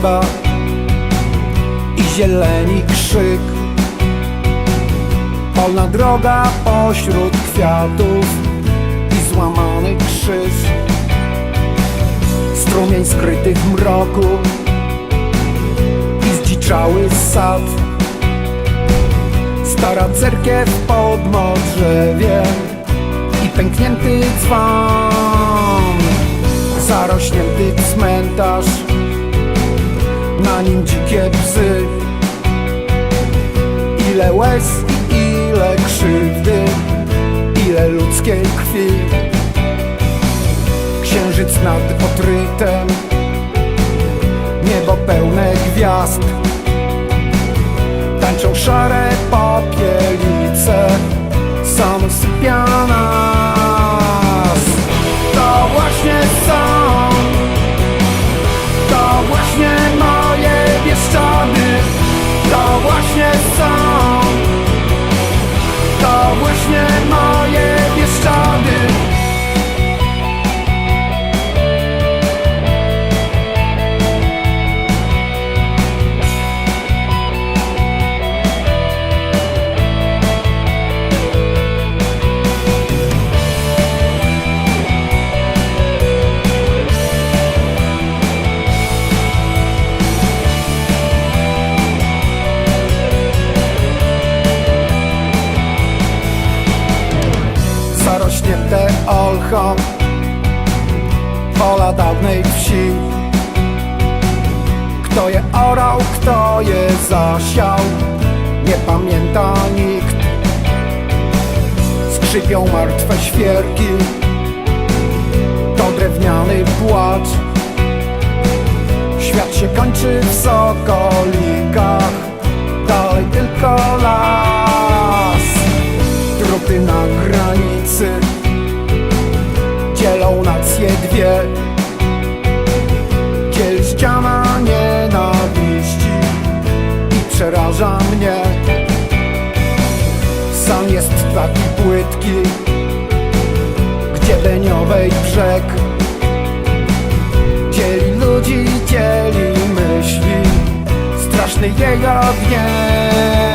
nieba i zieleni krzyk. Polna droga pośród kwiatów i złamany krzyż. Strumień skryty w mroku i zdziczały sad. Stara cerkiew pod modrzewiem i pęknięty dzwon. Nim dzikie psy. Ile łez i ile krzywdy, ile ludzkiej krwi. Księżyc nad otrytem, niebo pełne gwiazd. Tańczą szare popielice, są sypia zarośnięte olchą Pola dawnej wsi. Kto je orał, kto je zasiał Nie pamięta nikt. Skrzypią martwe świerki To drewniany płacz. Świat się kończy w sokolikach przeraża mnie. Sam jest taki płytki Gdzie deniowej brzeg. Dzieli ludzi, dzieli myśli Straszny jego gniew